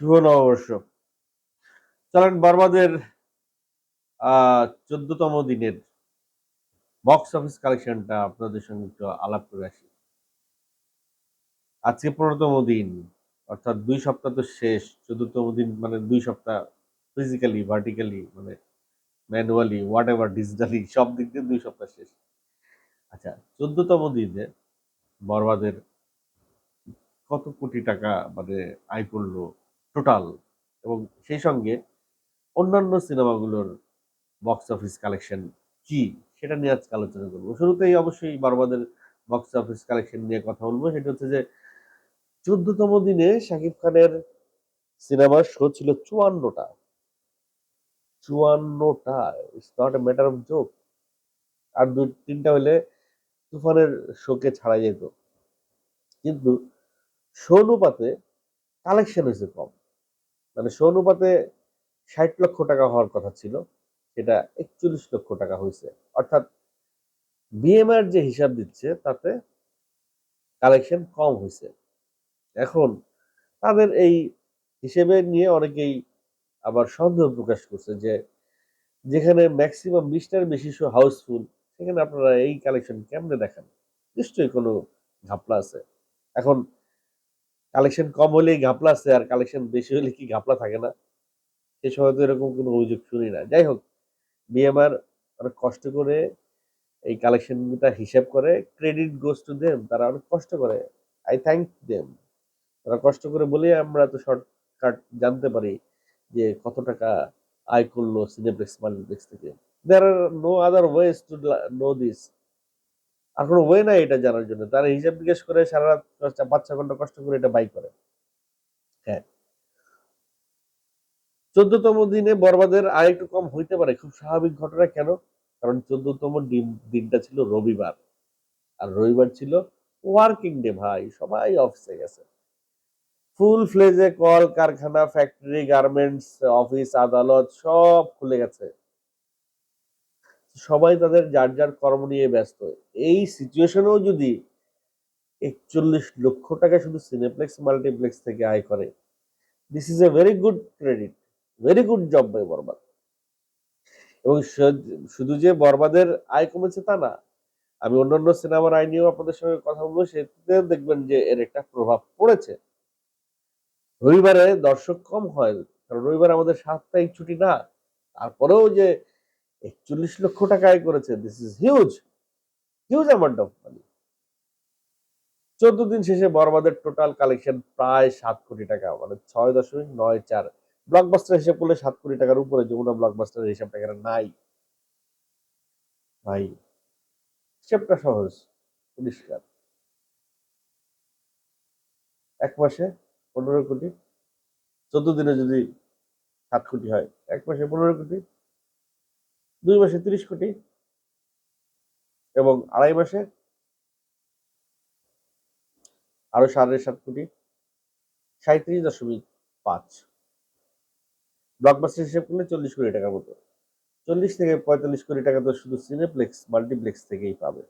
শুভ নববর্ষ। চলেন বর্বাদের চোদ্দতম দিনের বক্স অফিস কালেকশনটা আপনাদের সঙ্গে একটু আলাপ করে আসি। আজকে পনেরোতম দিন, অর্থাৎ দুই সপ্তাহ তো শেষ। চোদ্দতম দিন মানে দুই সপ্তাহ ফিজিক্যালি ভার্টিক্যালি মানে ম্যানুয়ালি হোয়াট এভার ডিজিটালি সব দিক দিয়ে দুই সপ্তাহ শেষ। আচ্ছা চোদ্দতম দিনে বরবাদের কত কোটি টাকা মানে আয় করল টোটাল এবং সেই সঙ্গে অন্যান্য সিনেমাগুলোর বক্স অফিস কালেকশন কি সেটা নিয়ে আজকে আলোচনা করব। শুরুতেই অবশ্যই বরবাদের বক্স অফিস কালেকশন নিয়ে কথা বলব। সেটা হচ্ছে যে চোদ্দতম দিনে শাকিব খানের সিনেমার শো ছিল চুয়ান্নটা। চুয়ান্নটা। It's not a matter of joke আর দুই, তিনটা হলে তুফানের শোকে ছাড়া যেত। কিন্তু শো অনুপাতে কালেকশন হয়েছে কম। মানে শো অনুপাতে ষাট লক্ষ টাকা হওয়ার কথা ছিল, সেটা একচল্লিশ লক্ষ টাকা হয়েছে। অর্থাৎ বিএমআর যে হিসাব দিচ্ছে, তাতে কালেকশন কম হয়েছে। এখন তাদের এই হিসেবে নিয়ে অনেকেই আবার সন্দেহ প্রকাশ করছে যে যেখানে ম্যাক্সিমাম বিশটার বেশি হাউসফুল সেখানে আপনারা এই কালেকশন কেমনে দেখান? নিশ্চয়ই কোনো ঘাপলা আছে। এখন কালেকশন কম হলেই ঘাপলা আছে আর কালেকশন বেশি হলে কি ঘাপলা থাকে না? সে সময় তো এরকম কোনো অভিযোগ শুনি না। যাই হোক বিএমআর অনেক কষ্ট করে এই কালেকশনটা হিসাব করে ক্রেডিট গোস টু দেম তারা অনেক কষ্ট করে। আই থ্যাংক দেম তারা কষ্ট করে বলে আমরা তো শর্টকাট জানতে পারি যে কত টাকা আয় করল সিনেপ্লেক্স মাল্টিপ্লেক্স থেকে। There are no other ways to know this আর কোনো ওয়ে নাই এটা জানার জন্য। তারা হিসাব জিজ্ঞেস করে সারা রাত পাঁচ ছ ঘণ্টা কষ্ট করে এটা বাই করে। হ্যাঁ। চোদ্দতম দিনে বরবাদের আয় একটু কম হইতে পারে। খুব স্বাভাবিক ঘটনা কেন? কারণ চোদ্দতম দিনটা ছিল রবিবার। আর রবিবার ছিল ওয়ার্কিং ডে ভাই, সবাই অফিসে গেছে। ফুল ফ্লেজে কল, কারখানা ফ্যাক্টরি গার্মেন্টস অফিস আদালত সব খুলে গেছে। সবাই তাদের যার যার কর্ম নিয়ে ব্যস্ত। এই সিচুয়েশনেও যদি একচল্লিশ লক্ষ টাকা শুধু সিনেপ্লেক্স মাল্টিপ্লেক্স থেকে আয় করে this is a very good credit very good job by বরবাদ এবং শুধু যে বরবাদের আয় কমেছে তা না, আমি অন্যান্য সিনেমার আয় নিয়েও আপনাদের সঙ্গে কথা বলব, সেতে দেখবেন যে এর একটা প্রভাব পড়েছে। রবিবারে দর্শক কম হয়, কারণ রবিবার আমাদের সাপ্তাহিক ছুটি না, তারপরেও যে একচল্লিশ লক্ষ টাকা আয় করেছে। This is huge huge amount of money চোদ্দ দিন শেষে বরবাদের টোটাল কালেকশন প্রায় সাত কোটি টাকা মানে ছয় দশমিক নয় চার। ব্লকবাস্টার হিসাব করলে সাত কোটি টাকার উপরে যমুনা ব্লকবাস্টারের হিসাব টাকা নাই। ভাই, হিসাবটা সহজ, পরিষ্কার। এক মাসে পনেরো কোটি, চোদ্দ দিনে যদি সাত কোটি হয়, এক মাসে পনেরো কোটি দুই মাসে তিরিশ কোটি এবং আড়াই মাসে আরও সাড়ে সাত কোটি সাঁত্রিশ দশমিক পাঁচ। ব্লকবাস্টার হিসেব করলে চল্লিশ কোটি টাকার মতো। চল্লিশ থেকে পঁয়তাল্লিশ কোটি টাকা তো শুধু সিনেপ্লেক্স মাল্টিপ্লেক্স থেকেই পাবে।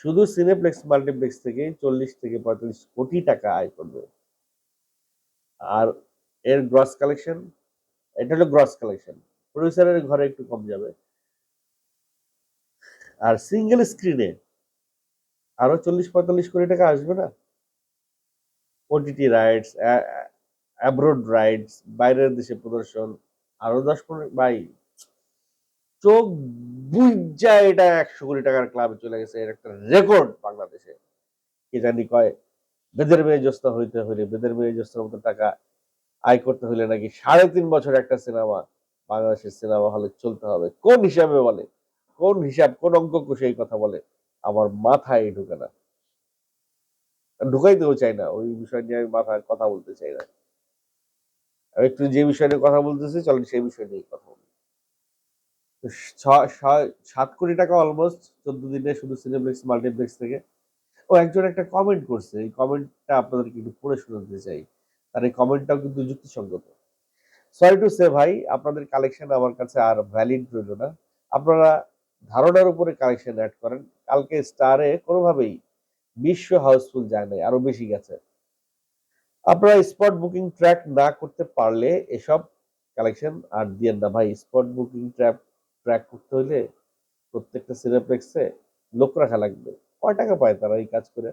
শুধু সিনেপ্লেক্স মাল্টিপ্লেক্স থেকেই চল্লিশ থেকে পঁয়তাল্লিশ কোটি টাকা আয় করবে। আর এর গ্রস কালেকশন এটা হলো গ্রস কালেকশন প্রডিউসারের ঘরে একটু কম যাবে। আর সিঙ্গেল স্ক্রিনে আরও চল্লিশ পঁয়তাল্লিশ কোটি টাকা আসবে না? ওটিটি রাইটস অ্যাব্রোড রাইডস বাইরের দেশে প্রদর্শন, আরও দশ পনেরো বাই চোখ বুঝা এটা একশো কোটি টাকার ক্লাবে চলে গেছে, এর একটা রেকর্ড বাংলাদেশে। কে জানি কয়, বেদের মেয়ে জস্তা হইতে হইলে, বেদের মেয়ে জস্তার মতো টাকা আয় করতে হইলে নাকি সাড়ে তিন বছর একটা সিনেমা বাংলাদেশের সিনেমা হলে চলতে হবে। কোন হিসাবে বলে? কোন হিসাব, কোন অঙ্ক কষে এই কথা বলে? আমার মাথায় ঢুকে না। ঢুকাইতেও চাই না, ওই বিষয় নিয়ে আমি মাথায় কথা বলতে চাই না। আমি একটু যে বিষয় নিয়ে কথা বলতেছি, চলেন সেই বিষয় নিয়ে কথা বলি। সাত কোটি টাকা অলমোস্ট চোদ্দ দিনে শুধু সিনেপ্লেক্স মাল্টিপ্লেক্স থেকে। ও একজন একটা কমেন্ট করছে। এই কমেন্টটা আপনাদেরকে একটু পড়ে শোনাতে চাই। আর এই কমেন্টটাও কিন্তু যুক্তিসঙ্গত। সরি টু সে ভাই, আপনাদের কালেকশন আমার কাছে আর ভ্যালিড রইল না। আপনারা ধারণার উপরে কালেকশন অ্যাড করেন। কালকে স্টারে কোনোভাবেই বিশ্ব হাউসফুল যায় নাই, আরও বেশি গেছে। আপনারা স্পট বুকিং ট্র্যাক না করতে পারলে এসব কালেকশন আর দিয়েন না। ভাই স্পট বুকিং ট্র্যাক ট্র্যাক করতে হলে প্রত্যেকটা সিনেপ্লেক্সে লোক রাখা লাগবে। কয় টাকা পায় তারা এই কাজ করে?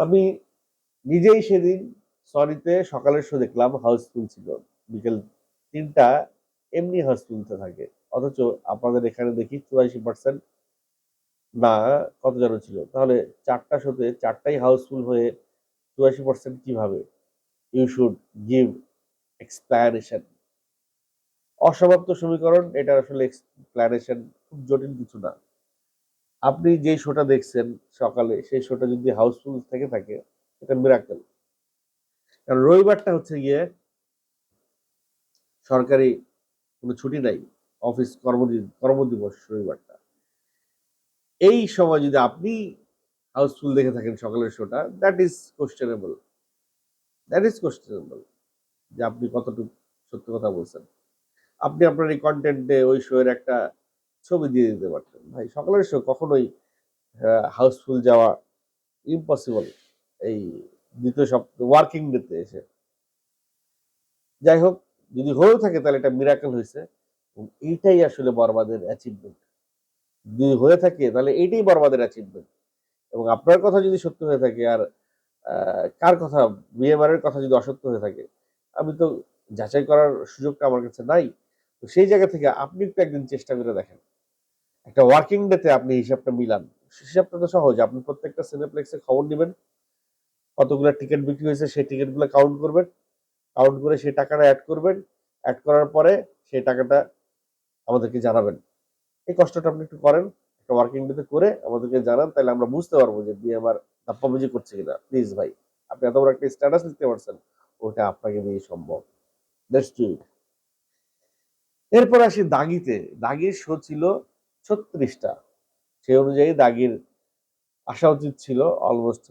আমি নিজেই সেদিন সরিতে সকালের শো দেখলাম হাউসফুল ছিল। বিকেল তিনটা, এমনি হাউসফুলতে থাকে। অথচ আপনাদের এখানে দেখি চুরাশি পার্সেন্ট না কত যেন ছিল। তাহলে চারটা শোতে চারটাই হাউসফুল হয়ে চুরাশি পার্সেন্ট কীভাবে? ইউ শুড গিভ এক্সপ্লানেশন অসমাপ্ত সমীকরণ এটা আসলে এক্সপ্লানেশন খুব জটিল কিছু না। আপনি যে শোটা দেখছেন সকালে, সেই শোটা যদি হাউসফুল থেকে থাকে, এটা মিরাকেল কারণ রবিবারটা হচ্ছে গিয়ে সরকারি কোনো ছুটি নাই, অফিস কর্মদিন কর্মদিবস রবিবারটা। এই সময় যদি আপনি হাউসফুল দেখে থাকেন সকালের শোটা that is questionable that is questionable যে আপনি কতটুকু সত্য কথা বলছেন। আপনি আপনার এই কন্টেন্টে ওই শোয়ের একটা ছবি দিয়ে দিতে পারতেন। ভাই, সকালের শো কখনোই হাউসফুল যাওয়া ইম্পসিবল এই দ্বিতীয় সপ্তাহ ওয়ার্কিং ডেতে এসে। যাই হোক, যদি হয়েও থাকে তাহলে এটা মিরাকেল হয়েছে। এইটাই আসলে বরবাদের অ্যাচিভমেন্ট যদি হয়ে থাকে তাহলে এইটাই বরবাদের অ্যাচিভমেন্ট এবং আপনার কথা যদি সত্য হয়ে থাকে আর কার কথা বিএমআর এর কথা যদি অসত্য হয়ে থাকে, আমি তো যাচাই করার সুযোগটা আমার কাছে নাই। তো সেই জায়গা থেকে আপনি একটু একদিন চেষ্টা করে দেখেন। একটা ওয়ার্কিং ডেতে আপনি হিসাবটা মিলান। হিসাবটা তো সহজ, আপনি প্রত্যেকটা সিনেপ্লেক্সে খবর নেবেন। কতগুলো টিকিট বিক্রি হয়েছে সেই টিকিটগুলো কাউন্ট করবেন। কাউন্ট করে সেই টাকাটা অ্যাড করবেন। অ্যাড করার পরে সেই টাকাটা আমাদেরকে জানাবেন। এই কষ্টটা আপনি একটু করেন, একটা ওয়ার্কিং ডেতে করে আমাদেরকে জানান, তাহলে আমরা বুঝতে পারব যে বিএমআর ধাপ্পাবাজি করছে কিনা। প্লিজ ভাই, আপনি এত বড় একটা স্ট্যাটাস লিখতে পারছেন, ওটা আপনাকে দিয়ে সম্ভব। লেটস ডু ইট এরপর আসি দাগিতে। দাগির শো ছিল ছত্রিশটা। সেই অনুযায়ী দাগির আসা উচিত ছিল অলমোস্ট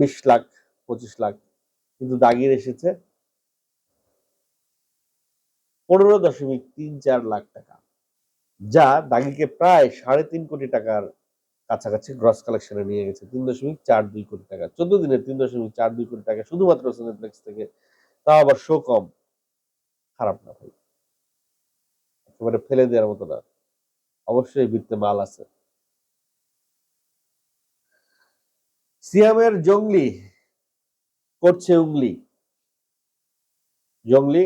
বিশ লাখ, পঁচিশ লাখ। কিন্তু দাগির এসেছে পনেরো দশমিক তিন চার লাখ টাকা, যা দাগিকে প্রায় সাড়ে তিন কোটি টাকার কাছাকাছি গ্রস কালেকশনে নিয়ে গেছে। তিন দশমিক চার দুই কোটি টাকা। চোদ্দ দিনে তিন দশমিক চার দুই কোটি টাকা শুধুমাত্র সিনেপ্লেক্স থেকে। তাও আবার শো কম। খারাপ না ভাই। একেবারে ফেলে দেওয়ার মতো না। অবশ্যই বৃত্তে মাল আছে। সিয়ামের জঙ্গলি করছে উংলি। জঙ্গলি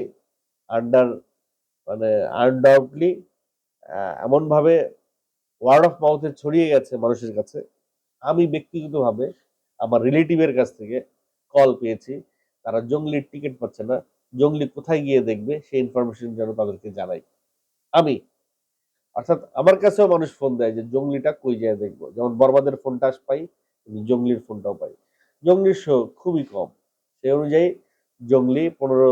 আন্ডার মানে আনডাউটলি এমন ভাবে ওয়ার্ড অফ মাউথে ছড়িয়ে গেছে মানুষের কাছে। আমি ব্যক্তিগতভাবে আমার রিলেটিভের কাছ থেকে কল পেয়েছি। তারা জঙ্গলির টিকিট পাচ্ছে না। জঙ্গলি কোথায় গিয়ে দেখবে? সেই ইনফরমেশন যেন তাদেরকে জানাই। আমি। অর্থাৎ আমার কাছেও মানুষ ফোন দেয় যে, জঙ্গলিটা কই যায় দেখব? যেমন বরবাদের ফোনটা পাই জঙ্গলির ফোনটাও পাই। জঙ্গলির শো খুবই কম। সেই অনুযায়ী জঙ্গলি পনেরো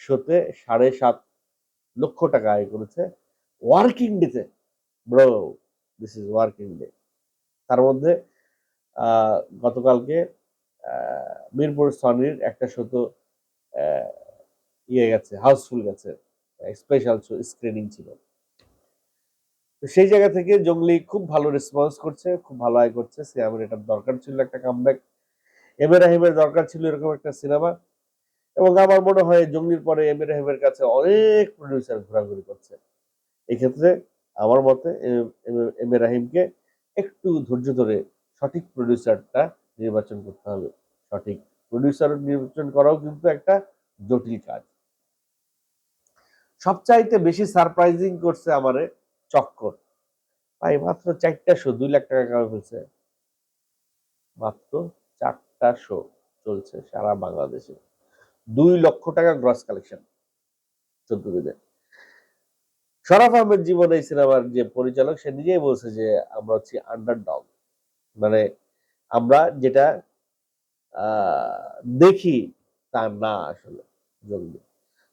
শোতে সাড়ে সাত লক্ষ টাকা আয় করেছে। ওয়ার্কিং ডেতে bro this is working day তার মধ্যে গতকালকে মিরপুর সনির একটা শো তো ইয়ে গেছে হাউসফুল গেছে। স্পেশাল স্ক্রিনিং ছিল। তো সেই জায়গা থেকে জঙ্গলি খুব ভালো রেসপন্স করছে, খুব ভালো আয় করছে। সিয়ামের এটার দরকার ছিল একটা কামব্যাক এম এ রাহিমের দরকার ছিল এরকম একটা সিনেমা এবং আমার মনে হয় জঙ্গলির পরে এম এ রাহিমের কাছে অনেক প্রডিউসার ঘোরাঘুরি করছে। এক্ষেত্রে আমার মতে এম এ রাহিমকে একটু ধৈর্য ধরে সঠিক প্রডিউসারটা নির্বাচন করতে হবে। সঠিক প্রডিউসার নির্বাচন করাও কিন্তু একটা জটিল কাজ। সবচাইতে বেশি সারপ্রাইজিং করছে আমারে চক্কর। ভাই, মাত্র চারটা শো দুই লাখ টাকা কামাই ফেলছে। মাত্র চারটা শো চলছে সারা বাংলাদেশে। দুই লক্ষ টাকা গ্রস কালেকশন চোদ্দ দিনে শরাফ আহমেদ জীবন এই সিনেমার যে পরিচালক, সে নিজেই বলছে যে, আমরা হচ্ছি আন্ডার ডগ মানে আমরা যেটা দেখি, তা না আসলে। জঙ্গলি।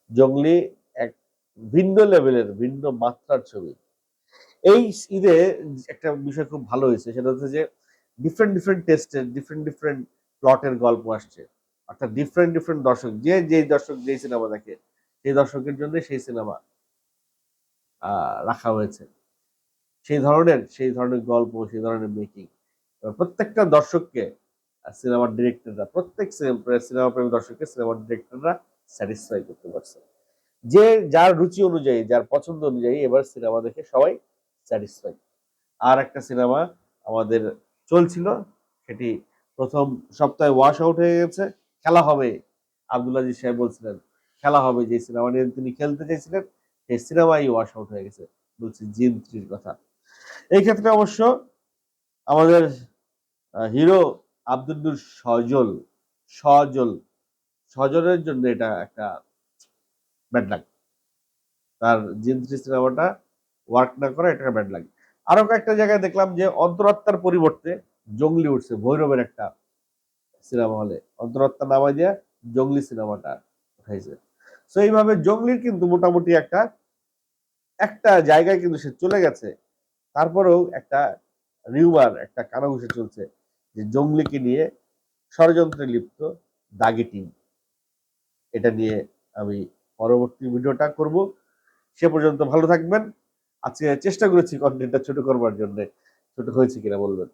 জঙ্গলি ভিন্ন লেভেলের, ভিন্ন মাত্রার ছবি। এই ঈদে একটা বিষয় খুব ভালো হয়েছে, সেটা হচ্ছে যে ডিফারেন্ট ডিফারেন্ট টেস্টের ডিফারেন্ট ডিফারেন্ট প্লটের গল্প আসছে। অর্থাৎ ডিফারেন্ট ডিফারেন্ট দর্শক, যে যে দর্শক যেই সিনেমা দেখে, সেই দর্শকের জন্য সেই সিনেমা রাখা হয়েছে। সেই ধরনের সেই ধরনের গল্প, সেই ধরনের মেকিং প্রত্যেকটা দর্শককে সিনেমার ডিরেক্টররা প্রত্যেক সিনেমা প্রেমী দর্শককে সিনেমার ডিরেক্টররা স্যাটিসফাই করতে পারছে। যে যার রুচি অনুযায়ী, যার পছন্দ অনুযায়ী এবার সিনেমা দেখে সবাই স্যাটিসফাই আর একটা সিনেমা আমাদের চলছিল, সেটি প্রথম সপ্তাহে ওয়াশ আউট হয়ে গেছে। খেলা হবে, আব্দুল আজিজ সাহেব বলছিলেন, খেলা হবে যে সিনেমা নিয়ে তিনি খেলতে চাইছিলেন, সেই সিনেমাই ওয়াশ আউট হয়ে গেছে, বলছি জিন থ্রির কথা। এই ক্ষেত্রে অবশ্য আমাদের হিরো আব্দুল সজল সজল, সজলের জন্য এটা একটা ব্যাড লাগ। তার জিন থ্রি সিনেমাটা ওয়ার্ক না করা এটা ব্যাড লাগ। আরও কয়েকটা জায়গায় দেখলাম যে অন্তরাত্মার পরিবর্তে জঙ্গলি উঠছে, ভৈরবের একটা সিনেমা হলে অন্তরাত্মা নামা দিয়ে জঙ্গলি সিনেমাটা উঠাইছে। তো এইভাবে জঙ্গলির কিন্তু মোটামুটি একটা একটা জায়গায় কিন্তু সে চলে গেছে। তারপরেও একটা রিউমার একটা কানাঘুষে চলছে যে জঙ্গলিকে নিয়ে ষড়যন্ত্রে লিপ্ত দাগি টিম এটা নিয়ে আমি পরবর্তী ভিডিওটা করব। সে পর্যন্ত ভালো থাকবেন। আজকে চেষ্টা করেছি কন্টেন্টটা ছোট করবার জন্য। ছোট হয়েছে কিনা বলবেন?